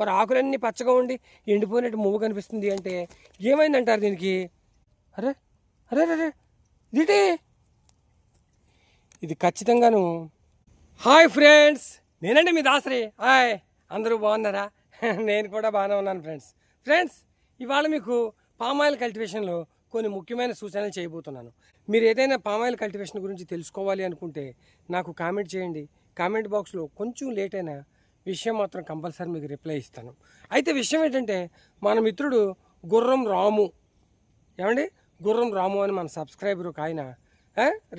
మరి ఆకులన్నీ పచ్చగా ఉండి ఎండిపోయినట్టు మువ్వు కనిపిస్తుంది అంటే ఏమైందంటారు దీనికి? అరే అరే అరే, అరే ఇది ఖచ్చితంగాను. హాయ్ ఫ్రెండ్స్ నేనండి మీ దాసరి. హాయ్ అందరూ బాగున్నారా? నేను కూడా బాగానే ఉన్నాను ఫ్రెండ్స్. ఫ్రెండ్స్ ఇవాళ మీకు పామాయిల్ కల్టివేషన్లో కొన్ని ముఖ్యమైన సూచనలు చేయబోతున్నాను. మీరు ఏదైనా పామాయిల్ కల్టివేషన్ గురించి తెలుసుకోవాలి అనుకుంటే నాకు కామెంట్ చేయండి. కామెంట్ బాక్స్లో కొంచెం లేట్ అయినా విషయం మాత్రం కంపల్సరీ మీకు రిప్లై ఇస్తాను. అయితే విషయం ఏంటంటే మన మిత్రుడు గుర్రం రాము. ఏమండి? గుర్రం రాము అని మన సబ్స్క్రైబర్ ఒక ఆయన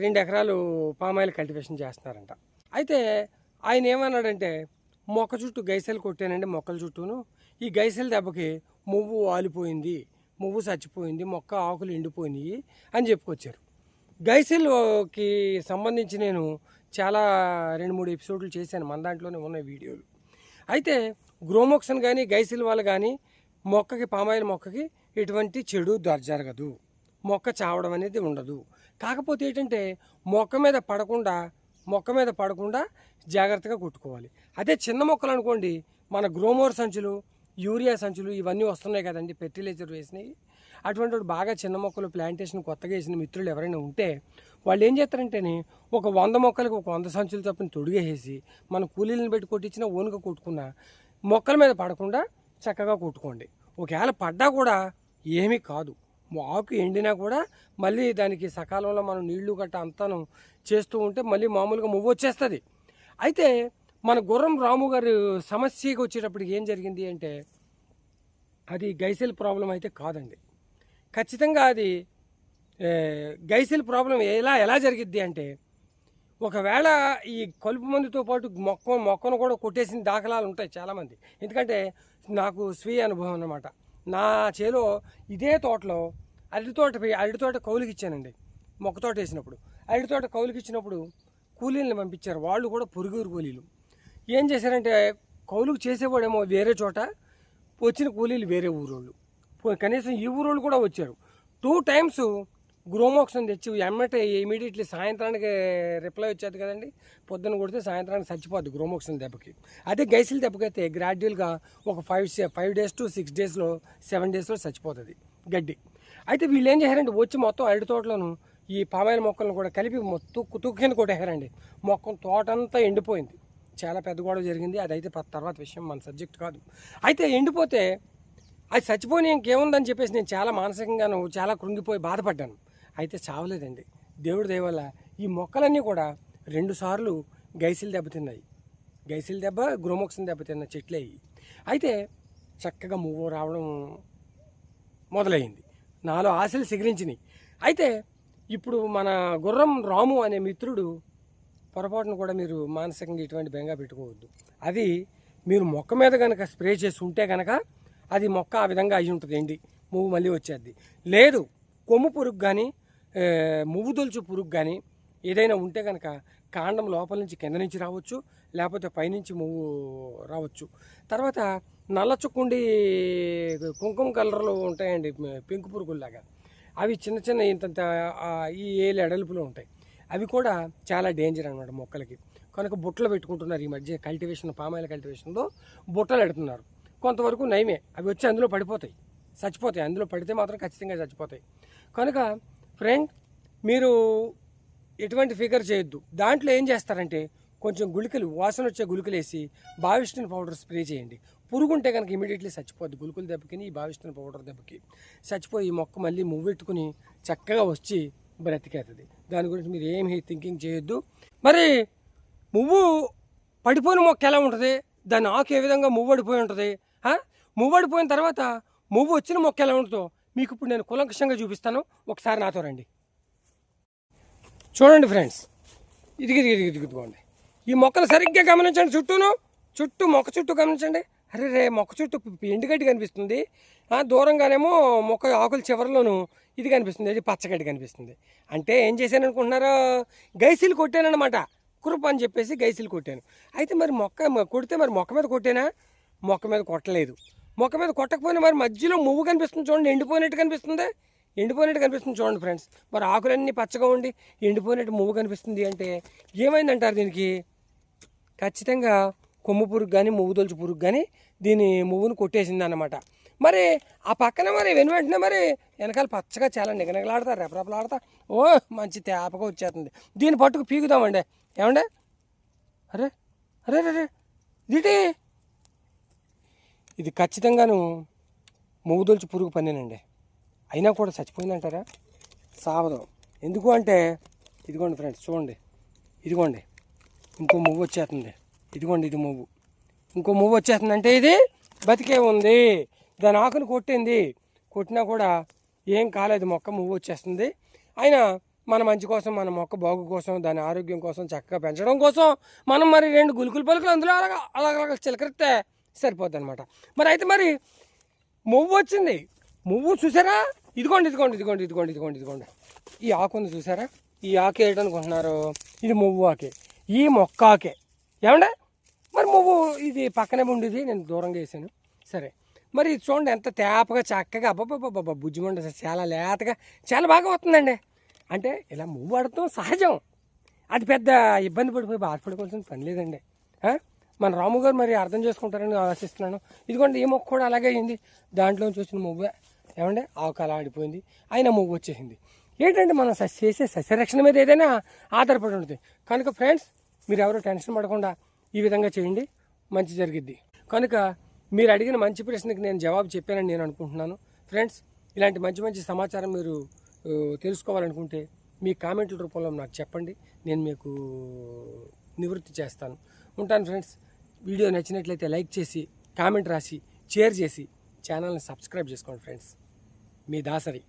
రెండు ఎకరాలు పామాయిల్ కల్టివేషన్ చేస్తున్నారంట. అయితే ఆయన ఏమన్నాడంటే మొక్క చుట్టూ గైసెలు కొట్టానండి మొక్కల చుట్టూను. ఈ గైసెల దెబ్బకి మువ్వు వాలిపోయింది మువ్వు చచ్చిపోయింది మొక్క ఆకులు ఎండిపోయినాయి అని చెప్పుకొచ్చారు. గైసెల్కి సంబంధించి నేను చాలా రెండు మూడు ఎపిసోడ్లు చేశాను మన దాంట్లోనే ఉన్నాయి వీడియోలు. అయితే గ్రోమోక్సన్ కానీ గైసిల్ వాళ్ళు కానీ మొక్కకి పామాయిల్ మొక్కకి ఎటువంటి చెడు జరగదు. మొక్క చావడం అనేది ఉండదు. కాకపోతే ఏంటంటే మొక్క మీద పడకుండా మొక్క మీద పడకుండా జాగ్రత్తగా కొట్టుకోవాలి. అదే చిన్న మొక్కలు అనుకోండి మన గ్రోమోర్ సంచులు యూరియా సంచులు ఇవన్నీ వస్తున్నాయి కదండి ఫెర్టిలైజర్ వేసినవి. అటువంటి బాగా చిన్న మొక్కలు ప్లాంటేషన్ కొత్తగా వేసిన మిత్రులు ఎవరైనా ఉంటే వాళ్ళు ఏం చేస్తారంటేనే ఒక వంద మొక్కలకు ఒక వంద సంచులు చొప్పున తొడిగేసి మన కూలీలను పెట్టి కొట్టించిన ఓనుగా కొట్టుకున్న మొక్కల మీద పడకుండా చక్కగా కొట్టుకోండి. ఒకవేళ పడ్డా కూడా ఏమీ కాదు. ఆకు ఎండినా కూడా మళ్ళీ దానికి సకాలంలో మనం నీళ్ళు గట్ట అంతాను చేస్తూ ఉంటే మళ్ళీ మామూలుగా మువ్వు వచ్చేస్తుంది. అయితే మన గుర్రం రాము గారు సమస్యకి వచ్చేటప్పటికి ఏం జరిగింది అంటే అది గైసెల్ ప్రాబ్లం అయితే కాదండి. ఖచ్చితంగా అది గైసెల్ ప్రాబ్లం ఎలా ఎలా జరిగిద్ది అంటే ఒకవేళ ఈ కలుపు మందుతో పాటు మొక్క మొక్కను కూడా కొట్టేసిన దాఖలాలు ఉంటాయి చాలామంది. ఎందుకంటే నాకు స్వీయ అనుభవం అన్నమాట. నా చేలో ఇదే తోటలో అరటి తోట అరటి తోట కౌలుకి ఇచ్చానండి మొక్క తోట వేసినప్పుడు. అరటి తోట కౌలుకి ఇచ్చినప్పుడు కూలీలను పంపించారు. వాళ్ళు కూడా పొరుగురు కూలీలు. ఏం చేశారంటే కౌలుకు చేసేవాడేమో వేరే చోట వచ్చిన కూలీలు వేరే ఊరోళ్ళు. కనీసం ఈ ఊరోళ్ళు కూడా వచ్చారు. టూ టైమ్స్ గ్రోమోక్సన్ తెచ్చి ఎమ్మటే ఇమీడియట్లీ సాయంత్రానికి రిప్లై వచ్చేది కదండి. పొద్దున్న కొడితే సాయంత్రానికి చచ్చిపోద్ది గ్రోమోక్సన్ దెబ్బకి. అదే గైసిల్ దెబ్బకి అయితే గ్రాడ్యువల్గా ఒక five five days to six డేస్లో సెవెన్ డేస్లో చచ్చిపోతుంది గడ్డి. అయితే వీళ్ళు ఏం చేశారంటే వచ్చి మొత్తం అరటి తోటలను ఈ పామాయిల మొక్కలను కూడా కలిపి మొత్తం తుక్కు కింద కొట్టేశారండి మొక్క తోటంతా ఎండిపోయింది. చాలా పెద్ద గొడవ జరిగింది. అదైతే తర్వాత విషయం మన సబ్జెక్ట్ కాదు. అయితే ఎండిపోతే అది చచ్చిపోయి ఇంకేముందని చెప్పేసి నేను చాలా మానసికంగాను చాలా కృంగిపోయి బాధపడ్డాను. అయితే చావలేదండి. దేవుడి దయవల్ల ఈ మొక్కలన్నీ కూడా రెండుసార్లు గైసిల్ దెబ్బతిన్నాయి గైసిల్ దెబ్బ గ్రోమోక్సిన్ దెబ్బతిన్న చెట్లే అయ్యి అయితే చక్కగా మువ్వు రావడం మొదలైంది. నాలో ఆశలు సిగరించినాయి. అయితే ఇప్పుడు మన గుర్రం రాము అనే మిత్రుడు పొరపాటును కూడా మీరు మానసికంగా ఇటువంటి బెంగా పెట్టుకోవద్దు. అది మీరు మొక్క మీద కనుక స్ప్రే చేసి ఉంటే కనుక అది మొక్క ఆ విధంగా అయి ఉంటుంది ఎండి మువ్వు మళ్ళీ వచ్చేది లేదు కొమ్ము పురుగు కానీ మువ్వుదొలుచు పురుగు కానీ ఏదైనా ఉంటే కనుక కాండం లోపల నుంచి కింద నుంచి రావచ్చు లేకపోతే పైనుంచి మువ్వు రావచ్చు. తర్వాత నల్ల చుక్కుండి కుంకుమ కలర్లో ఉంటాయండి పెంకు పురుగుల్లాగా. అవి చిన్న చిన్న ఇంతంత ఈ ఏలు ఎడల్పులో ఉంటాయి. అవి కూడా చాలా డేంజర్ అనమాట మొక్కలకి. కనుక బుట్టలు పెట్టుకుంటున్నారు ఈ మధ్య కల్టివేషన్ పామాయిల్ కల్టివేషన్లో బుట్టలు పెడుతున్నారు కొంతవరకు నయమే. అవి వచ్చి అందులో పడిపోతాయి. చచ్చిపోతాయి. అందులో పడితే మాత్రం ఖచ్చితంగా చచ్చిపోతాయి. కనుక ఫ్రెండ్ మీరు ఎటువంటి ఫిగర్ చేయొద్దు. దాంట్లో ఏం చేస్తారంటే కొంచెం గుళికలు వాసన వచ్చే గుళికలు వేసి బావిస్టిన్ పౌడర్ స్ప్రే చేయండి. పురుగు ఉంటే కనుక ఇమీడియట్లీ చచ్చిపోద్ది గుళికలు దెబ్బకి ఈ బావిస్టిన్ పౌడర్ దెబ్బకి. చచ్చిపోయి ఈ మొక్క మళ్ళీ మువ్వెట్టుకుని చక్కగా వచ్చి బ్రతికేస్తుంది దాని గురించి మీరు ఏమి థింకింగ్ చేయొద్దు. మరి మువ్వు పడిపోయిన మొక్క ఎలా ఉంటుంది? దాని ఆకు ఏ విధంగా మువ్వడిపోయి ఉంటుంది? మువ్వడిపోయిన తర్వాత మువ్వు వచ్చిన మొక్క ఎలా ఉంటుందో మీకు ఇప్పుడు నేను కులంకషంగా చూపిస్తాను. ఒకసారి నాతో రండి. చూడండి ఫ్రెండ్స్. ఇదిగి ఇదిగి ఇదిగోండి. ఈ మొక్కలు సరిగ్గా గమనించండి చుట్టూను. చుట్టూ మొక్క చుట్టూ గమనించండి. అరే రే మొక్క చుట్టూ ఎండుగడ్డి కనిపిస్తుంది. దూరంగానేమో మొక్క ఆకుల చివరిలోను ఇది కనిపిస్తుంది. అది పచ్చగడ్డి కనిపిస్తుంది. అంటే ఏం చేశాను అనుకుంటున్నారో గైసిల్ కొట్టానన్నమాట. కురుపు అని చెప్పేసి గైసిల్ కొట్టాను. అయితే మరి మొక్క కొడితే మరి మొక్క మీద కొట్టానా? మొక్క మీద కొట్టలేదు. మొక్క మీద కొట్టకపోయినా మరి మధ్యలో మువ్వు కనిపిస్తుంది చూడండి ఎండిపోయినట్టు కనిపిస్తుంది. ఎండిపోయినట్టు కనిపిస్తుంది చూడండి ఫ్రెండ్స్. మరి ఆకులన్నీ పచ్చగా ఉండి ఎండిపోయినట్టు మువ్వు కనిపిస్తుంది అంటే ఏమైందంటారు దీనికి? ఖచ్చితంగా కొమ్ము పురుగు కానీ మువ్వు తొలుచు పురుగు కానీ దీని మువ్వును కొట్టేసింది అన్నమాట మరి ఆ పక్కన మరి వెను వెంటనే మరి వెనకాల పచ్చగా చాలా నిగనగలాడతా రెపరెపలాడతా. ఓ మంచి తేపగా వచ్చేస్తుంది. దీన్ని పట్టుకు పీకుదామండి. ఏమండే? అరే అరే అరే ఇదేంటి ఇది ఖచ్చితంగాను మూగుదొలిచి పురుగు పనేనండి అయినా కూడా చచ్చిపోయిందంటారా? సావదు. ఎందుకు అంటే ఇదిగోండి ఫ్రెండ్స్ చూడండి. ఇదిగోండి. ఇంకో మువ్వు వచ్చేస్తుంది. ఇదిగోండి ఇది మువ్వు ఇంకో మువ్వు వచ్చేస్తుంది అంటే ఇది బతికే ఉంది. దాని ఆకును కొట్టింది. కొట్టినా కూడా ఏం కాలేదు. మొక్క మువ్వు వచ్చేస్తుంది. అయినా మన మంచి కోసం మన మొక్క బాగు కోసం దాని ఆరోగ్యం కోసం చక్కగా పెంచడం కోసం మనం మరి రెండు గులుకులు పలుకులు అందులో అలాగా అలాగ చిలకరిస్తే సరిపోద్ది అనమాట మరి అయితే మరి మువ్వు వచ్చింది. మువ్వు చూసారా? ఇదిగోండి ఇదిగోండి ఇదిగోండి ఇదిగోండి ఇదిగోండి ఇదిగోండి. ఈ ఆకు ఉంది చూసారా? ఈ ఆకు ఏంటనుకుంటున్నారు ఇది మువ్వు ఆకే. ఈ మొక్క ఆకే. ఏమండే? మరి మువ్వు ఇది పక్కనే ఉండేది నేను దూరంగా వేసాను. సరే. మరి ఇది చూడండి ఎంత తేపగా చక్కగా అబ్బాబ్బాబ్బా బుజ్జిమండ చాలా లేతగా చాలా బాగా వస్తుందండి. అంటే ఇలా మువ్వు ఆడటం సహజం. అది పెద్ద ఇబ్బంది పడిపోయి బాధపడుకోవాల్సిన పని లేదండి. మన రాము గారు మరి అర్థం చేసుకుంటారని ఆశిస్తున్నాను. ఇదిగోండి ఈ మొక్క కూడా అలాగే అయింది. దాంట్లో చూసిన మువ్వే. ఏమంటే ఆకలా ఆడిపోయింది. అయినా మువ్వు వచ్చేసింది. ఏంటంటే మనం సస్ చేసే సస్యరక్షణ మీద ఏదైనా ఆధారపడి ఉంటుంది. కనుక ఫ్రెండ్స్ మీరు ఎవరు టెన్షన్ పడకుండా ఈ విధంగా చేయండి. మంచి జరిగిద్ది. కనుక మీరు అడిగిన మంచి ప్రశ్నకి నేను జవాబు చెప్పానని నేను అనుకుంటున్నాను. ఫ్రెండ్స్ ఇలాంటి మంచి మంచి సమాచారం మీరు తెలుసుకోవాలనుకుంటే మీ కామెంట్ల రూపంలో నాకు చెప్పండి. నేను మీకు నివృత్తి చేస్తాను. ఉంటాను ఫ్రెండ్స్. వీడియో నచ్చినట్లయితే లైక్ చేసి కామెంట్ రాసి షేర్ చేసి ఛానల్ని సబ్స్క్రైబ్ చేసుకోండి ఫ్రెండ్స్. మీ దాసరి.